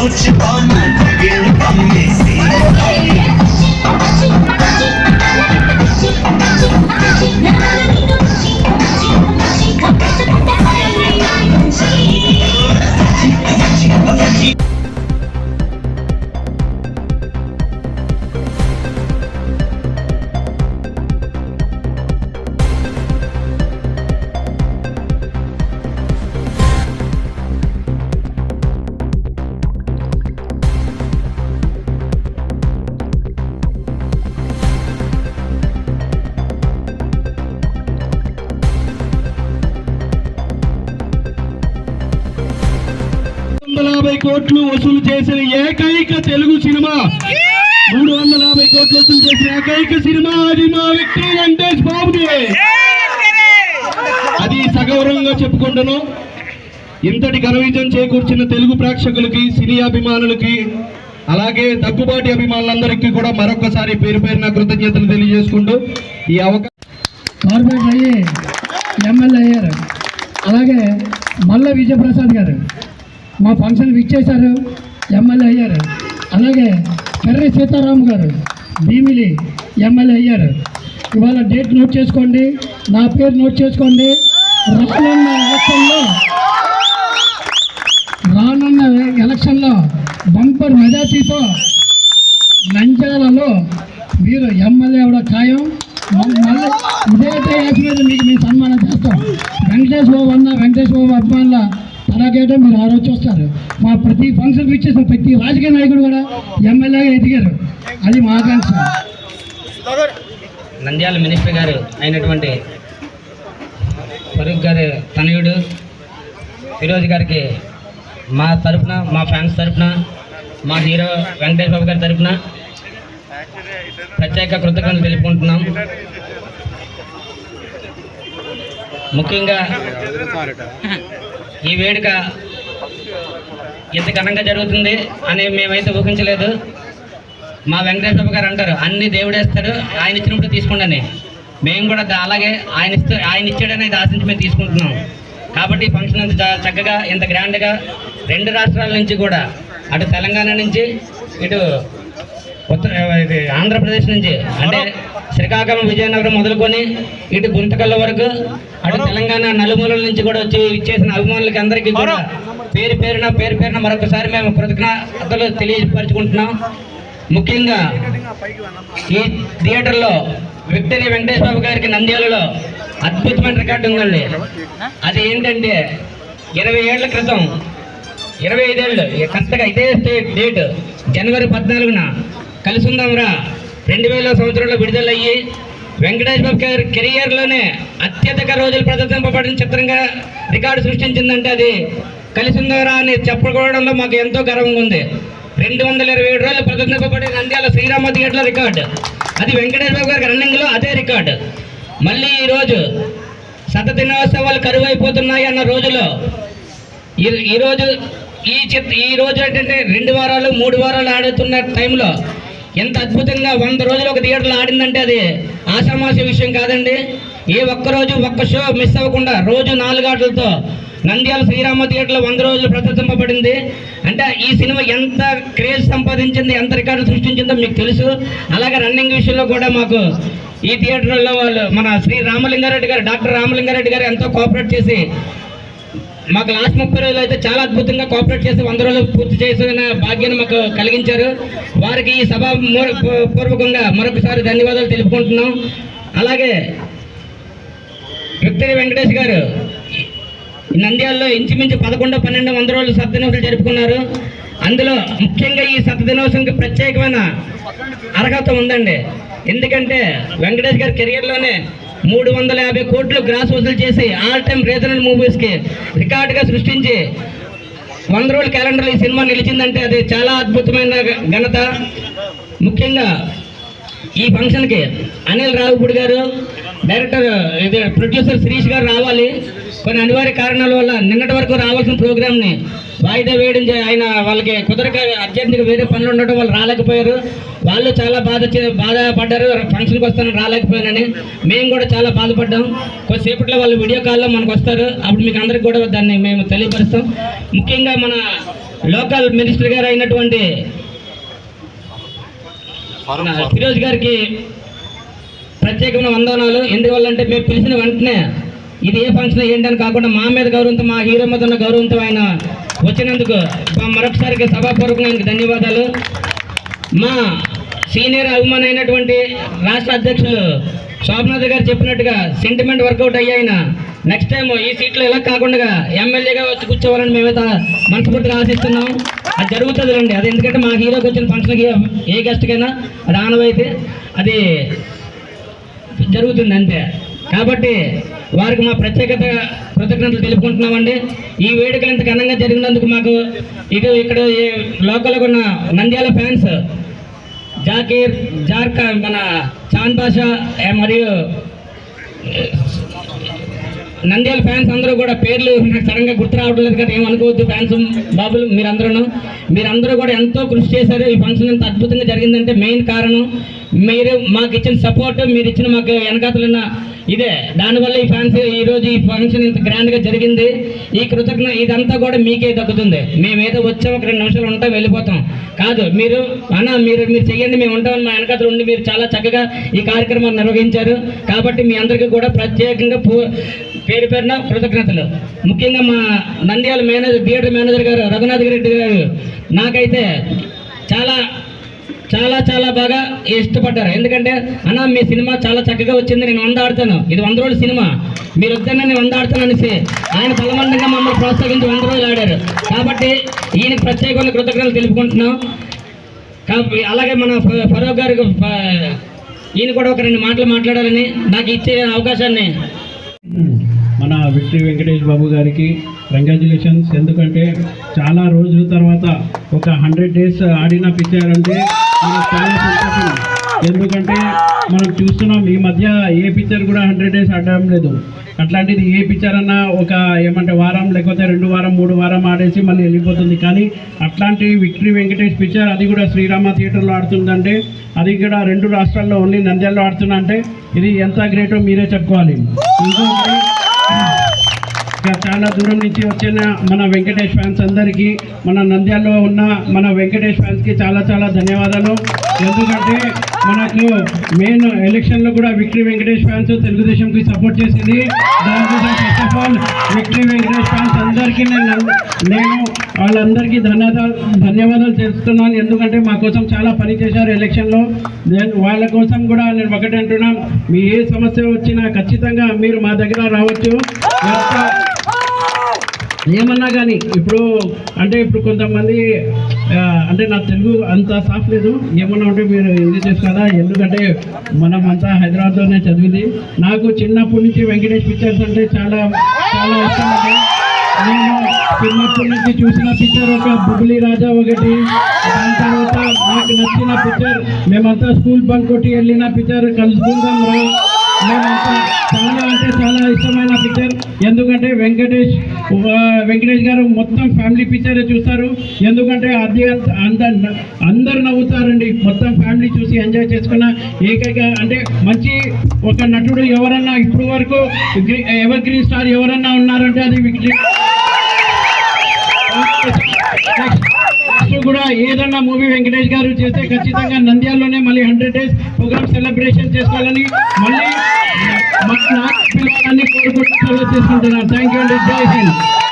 Lucci Bonnet కోట్లు వసూలు చేసిన ఏకైక తెలుగు సినిమా. మూడు వందల యాభై కోట్లు వసూలు చేసిన ఏకైక సినిమా అది మా వ్యక్తి వెంకటేష్ బాబుది. అది సగౌరవంగా చెప్పుకుంటాను ఇంతటి ఘన విజయం చేకూర్చిన తెలుగు ప్రేక్షకులకి సినీ అభిమానులకి అలాగే దగ్గుబాటి అభిమానులందరికీ కూడా మరొకసారి పేరు పేరున కృతజ్ఞతలు తెలియజేసుకుంటూ ఈ అవకాశం కార్పొరేటర్ అయ్యి ఎమ్మెల్యే అయ్యారు. అలాగే మల్ల విజయప్రసాద్ గారు. మా ఫంక్షన్ ఇచ్చేశారు ఎమ్మెల్యే అయ్యారు. అలాగే కర్రి సీతారాం గారు భీమిలి ఎమ్మెల్యే అయ్యారు. ఇవాళ డేట్ నోట్ చేసుకోండి నా పేరు నోట్ చేసుకోండి. రానున్న ఎలక్షన్లో రానున్న ఎలక్షన్లో బంపర్ మెజార్టీతో నంజాలలో మీరు ఎమ్మెల్యే అవడం ఖాయం. మళ్ళీ ఇదే మీకు మీ సన్మానం చేస్తాం. వెంకటేష్ బాబు అన్న వెంకటేష్ బాబు అభిమానుల తనకేటో మీరు ఆ రోజు చూస్తారు మా ప్రతి ఫంక్షన్కి ఇచ్చేసిన ప్రతి రాజకీయ నాయకుడు కూడా ఎమ్మెల్యేగా ఎదిగారు. అది మా ఆకాంక్ష. నంద్యాల మినిస్టర్ గారు అయినటువంటి ఫరూక్ గారి తనయుడు ఫిరోజ్ గారికి మా తరపున మా ఫ్యాన్స్ తరపున మా హీరో వెంకటేష్ బాబు గారి తరఫున ప్రత్యేక కృతజ్ఞతలు తెలుపుకుంటున్నాం. ముఖ్యంగా ఈ వేడుక ఎంత ఘనంగా జరుగుతుంది అని మేమైతే ఊహించలేదు. మా వెంకటేశ్వర గారు అంటారు అన్ని దేవుడేస్తాడు ఆయన ఇచ్చినప్పుడు తీసుకోండి మేము కూడా అలాగే ఆయన ఇస్తూ ఆయన ఇచ్చాడనేది ఆశించి మేము తీసుకుంటున్నాం. కాబట్టి ఫంక్షన్ అంత చక్కగా ఇంత గ్రాండ్గా రెండు రాష్ట్రాల నుంచి కూడా అటు తెలంగాణ నుంచి ఇటు ఉత్తర ఇది ఆంధ్రప్రదేశ్ నుంచి. అంటే శ్రీకాకుళం విజయనగరం మొదలుకొని ఇటు గుంతకల్ల వరకు అటు తెలంగాణ నలుమూలల నుంచి కూడా వచ్చి ఇచ్చేసిన అభిమానులకి అందరికీ కూడా పేరు పేరున పేరు పేరున మరొకసారి మేము కృతజ్ఞతలు తెలియపరుచుకుంటున్నాం. ముఖ్యంగా ఈ థియేటర్లో విక్టరీ వెంకటేష్ బాబు గారికి నంద్యాలలో అద్భుతమైన రికార్డు ఉందండి. అది ఏంటంటే ఇరవై ఏళ్ళ క్రితం ఇరవై ఐదేళ్ళు కరెక్ట్గా ఇదే స్టేట్ డేట్ జనవరి పద్నాలుగున కలిసి ఉందాంరా రెండు వేల సంవత్సరంలో విడుదలయ్యి వెంకటేష్ బాబు గారి కెరియర్లోనే అత్యధిక రోజులు ప్రదర్శింపబడిన చిత్రంగా రికార్డు సృష్టించిందంటే అది కలిసి ఉందాంరా అని చెప్పుకోవడంలో మాకు ఎంతో గర్వంగా ఉంది. రెండు వందల ఇరవై ఏడు రోజులు ప్రదర్శింపబడి నంద్యాల శ్రీరామ థియేటర్లో రికార్డు. అది వెంకటేష్ బాబు గారి రన్నింగ్లో అదే రికార్డు. మళ్ళీ ఈరోజు శత దినోత్సవాలు కరువు అయిపోతున్నాయి అన్న రోజులో ఈ- ఈరోజు ఈ చిత్ర ఈ రోజు ఏంటంటే రెండు వారాలు మూడు వారాలు ఆడుతున్న టైంలో ఎంత అద్భుతంగా వంద రోజులు ఒక థియేటర్లో ఆడిందంటే అది ఆషామాషి విషయం కాదండి. ఏ ఒక్క రోజు ఒక్క షో మిస్ అవ్వకుండా రోజు నాలుగు ఆటలతో నంద్యాల శ్రీరామ థియేటర్లో వంద రోజులు ప్రదర్శింపబడింది. అంటే ఈ సినిమా ఎంత క్రేజ్ సంపాదించింది ఎంత రికార్డు సృష్టించిందో మీకు తెలుసు. అలాగే రన్నింగ్ విషయంలో కూడా మాకు ఈ థియేటర్లో వాళ్ళు మన శ్రీ రామలింగారెడ్డి గారు డాక్టర్ రామలింగారెడ్డి గారు ఎంతో కోఆపరేట్ చేసి మాకు లాస్ట్ ముప్పై రోజులు అయితే చాలా అద్భుతంగా కోఆపరేట్ చేసి వంద రోజులు పూర్తి చేసిన భాగ్యాన్ని మాకు కలిగించారు. వారికి ఈ సభ పూ- పూర్వకంగా మరొకసారి ధన్యవాదాలు తెలుపుకుంటున్నాం. అలాగే విక్టరీ వెంకటేష్ గారు ఈ నంద్యాలలో ఇంచుమించు పదకొండు పన్నెండు వంద రోజులు సత్యదినోత్సవం జరుపుకున్నారు. అందులో ముఖ్యంగా ఈ సత్యదినోత్సవంకి ప్రత్యేకమైన అర్హత ఉందండి. ఎందుకంటే వెంకటేష్ గారి కెరియర్లోనే మూడు వందల యాభై కోట్లు గ్రాస్ వసూలు చేసి ఆల్ టైమ్ రీజనల్ మూవీస్కి రికార్డుగా సృష్టించి వంద రోజుల క్యాలెండర్లో ఈ సినిమా నిలిచిందంటే అది చాలా అద్భుతమైన ఘనత. ముఖ్యంగా ఈ ఫంక్షన్కి అనిల్ రావుపూడి గారు డైరెక్టర్ ఇది ప్రొడ్యూసర్ శిరీష్ గారు రావాలి. కొన్ని అనివార్య కారణాల వల్ల నిన్నటి వరకు రావాల్సిన ప్రోగ్రామ్ని వాయిదా వేయడం ఆయన వాళ్ళకి కుదరక అర్జెంట్గా వేరే పనులు ఉండడం వాళ్ళు రాలేకపోయారు. వాళ్ళు చాలా బాధ బాధపడ్డారు. ఫంక్షన్కి వస్తాను రాలేకపోయానని. మేము కూడా చాలా బాధపడ్డాం. కొద్దిసేపట్లో వాళ్ళు వీడియో కాల్లో మనకు వస్తారు. అప్పుడు మీకు అందరికి కూడా దాన్ని మేము తెలియపరుస్తాం. ముఖ్యంగా మన లోకల్ మినిస్టర్ గారు అయినటువంటి ఫిరోజ్ గారికి ప్రత్యేకమైన వందనాలు. ఎందువల్ల అంటే మేము పిలిచిన వెంటనే ఇది ఏ ఫంక్షన్ ఏంటని కాకుండా మా మీద గౌరవంతో మా హీరో మీద ఉన్న గౌరవంతో ఆయన వచ్చినందుకు మా మరొకసారికి సభాపూర్వకంగా ఆయనకి ధన్యవాదాలు. మా సీనియర్ అభిమాన్ అయినటువంటి రాష్ట్ర అధ్యక్షులు శోభనాథ్ గారు చెప్పినట్టుగా సెంటిమెంట్ వర్కౌట్ అయ్యాయన నెక్స్ట్ టైం ఈ సీట్లో ఇలా కాకుండా ఎమ్మెల్యేగా వచ్చి కూర్చోవాలని మేమైతే మనస్ఫూర్తిగా ఆశిస్తున్నాం. అది జరుగుతుందిలేండి అది ఎందుకంటే మా హీరోకి వచ్చిన ఫంక్షన్కి ఏ గెస్ట్కైనా అది ఆనవైతే అది జరుగుతుంది అంతే. కాబట్టి వారికి మా ప్రత్యేకత కృతజ్ఞతలు తెలుపుకుంటున్నామండి. ఈ వేడుకలు ఇంత ఘనంగా జరిగినందుకు మాకు ఇది ఇక్కడ ఈ లోకల్గా ఉన్న నంద్యాల ఫ్యాన్స్ జాకీర్ జార్కా మన చాంద్ బాషా ఏ, మరియు ఏ, నంద్యాల ఫ్యాన్స్ అందరూ కూడా పేర్లు నాకు సడన్గా గుర్తు రావడం లేదు కదా ఏమనుకోవద్దు ఫ్యాన్స్ బాబులు మీరందరూ మీరందరూ కూడా ఎంతో కృషి చేశారు. ఈ ఫంక్షన్ ఎంత అద్భుతంగా జరిగిందంటే మెయిన్ కారణం మీరు మాకు ఇచ్చిన సపోర్ట్ మీరు ఇచ్చిన మాకు వెనకాతలున్న ఇదే. దానివల్ల ఈ ఫ్యాన్స్ ఈ రోజు ఈ ఫంక్షన్ ఇంత గ్రాండ్గా జరిగింది. ఈ కృతజ్ఞ ఇదంతా కూడా మీకే దక్కుతుంది. మేము ఏదో వచ్చాం ఒక రెండు నిమిషాలు ఉంటాం వెళ్ళిపోతాం. కాదు మీరు అన్న మీరు మీరు చెయ్యండి మేము ఉంటామని మా వెనకాతలు ఉండి మీరు చాలా చక్కగా ఈ కార్యక్రమాన్ని నిర్వహించారు. కాబట్టి మీ అందరికీ కూడా ప్రత్యేకంగా పూ- పేరు పేరున కృతజ్ఞతలు. ముఖ్యంగా మా నంద్యాల మేనేజర్ థియేటర్ మేనేజర్ గారు రఘునాథ్ రెడ్డి గారు నాకైతే చాలా చాలా చాలా బాగా ఇష్టపడ్డారు. ఎందుకంటే అన్న మీ సినిమా చాలా చక్కగా వచ్చింది నేను వంద ఆడతాను. ఇది వంద రోజుల సినిమా. మీరు వద్దన్న నేను వంద ఆడతాను అనేసి ఆయన బలవంతంగా మమ్మల్ని ప్రోత్సహించి వంద రోజులు ఆడారు. కాబట్టి ఈయనకి ప్రత్యేకమైన కృతజ్ఞతలు తెలుపుకుంటున్నాం. కాబట్టి అలాగే మన ఫరూక్ గారికి ఈయన కూడా ఒక రెండు మాటలు మాట్లాడాలని నాకు ఇచ్చే అవకాశాన్ని మన విక్టరీ వెంకటేష్ బాబు గారికి కంగ్రాచులేషన్స్ ఎందుకంటే చాలా రోజుల తర్వాత ఒక హండ్రెడ్ డేస్ ఆడిన పిక్చర్ అంటే చాలా సంతోషం. ఎందుకంటే మనం చూస్తున్నాం ఈ మధ్య ఏ పిక్చర్ కూడా హండ్రెడ్ డేస్ ఆడడం లేదు. అట్లాంటిది ఏ పిక్చర్ అన్నా ఒక ఏమంటే వారం లేకపోతే రెండు వారం మూడు వారం ఆడేసి మళ్ళీ వెళ్ళిపోతుంది. కానీ అట్లాంటి విక్టరీ వెంకటేష్ పిక్చర్ అది కూడా శ్రీరామ థియేటర్లో ఆడుతుందంటే అది కూడా రెండు రాష్ట్రాల్లో ఓన్లీ నంద్యాలలో ఆడుతుందంటే ఇది ఎంత గ్రేటో మీరే చెప్పుకోవాలి. ఇంకొకటి చాలా దూరం నుంచి వచ్చిన మన వెంకటేష్ ఫ్యాన్స్ అందరికీ మన నంద్యాలలో ఉన్న మన వెంకటేష్ ఫ్యాన్స్కి చాలా చాలా ధన్యవాదాలు. ఎందుకంటే మనకు మెయిన్ ఎలక్షన్లో కూడా విక్టరీ వెంకటేష్ ఫ్యాన్స్ తెలుగుదేశంకి సపోర్ట్ చేసింది. దానికోసం first of all victory Venkatesh fans అందరికీ నేను నేను వాళ్ళందరికీ ధన్యవాదాలు ధన్యవాదాలు చేస్తున్నాను ఎందుకంటే మా కోసం చాలా పని చేశారు ఎలక్షన్లో. వాళ్ళ కోసం కూడా నేను ఒకటి అంటున్నాను మీ ఏ సమస్య వచ్చినా ఖచ్చితంగా మీరు మా దగ్గర రావచ్చు. ఏమన్నా కానీ ఇప్పుడు అంటే ఇప్పుడు కొంతమంది అంటే నా తెలుగు అంత సాఫ్ లేదు. ఏమన్నా ఉంటే మీరు ఇది చేసుకోదా ఎందుకంటే మనం అంతా హైదరాబాద్లోనే చదివింది. నాకు చిన్నప్పటి నుంచి వెంకటేష్ పిక్చర్స్ అంటే చాలా చాలా ఇష్టం. నేను చిన్నప్పటి నుంచి చూసిన పిక్చర్ ఒక బుబ్లీ రాజా ఒకటి. దాని తర్వాత నాకు నచ్చిన పిక్చర్ మేమంతా స్కూల్ బంక్ కొట్టి వెళ్ళిన పిక్చర్ కలుసుకుందాం రా. మేమంతా చాలా అంటే చాలా ఇష్టమైన పిక్చర్ ఎందుకంటే వెంకటేష్ వెంకటేష్ గారు మొత్తం ఫ్యామిలీ పిక్చర్ చూస్తారు. ఎందుకంటే అది అంత- అందరు నవ్వుతారండి. మొత్తం ఫ్యామిలీ చూసి ఎంజాయ్ చేసుకున్న ఏకైక అంటే మంచి ఒక నటుడు ఎవరన్నా ఇప్పుడు వరకు ఎవర్ గ్రీన్ స్టార్ ఎవరన్నా ఉన్నారంటే అది విక్టరీ నెక్స్ట్ కూడా ఏదన్నా మూవీ వెంకటేష్ గారు చేస్తే ఖచ్చితంగా నంద్యాలలోనే మళ్ళీ హండ్రెడ్ డేస్ ప్రోగ్రామ్ సెలబ్రేషన్ చేసుకోవాలని మళ్ళీ పిలవాలని కోరుకుంటూ సెలవు చేసుకుంటున్నాను థ్యాంక్ యూ అండి జై హింద్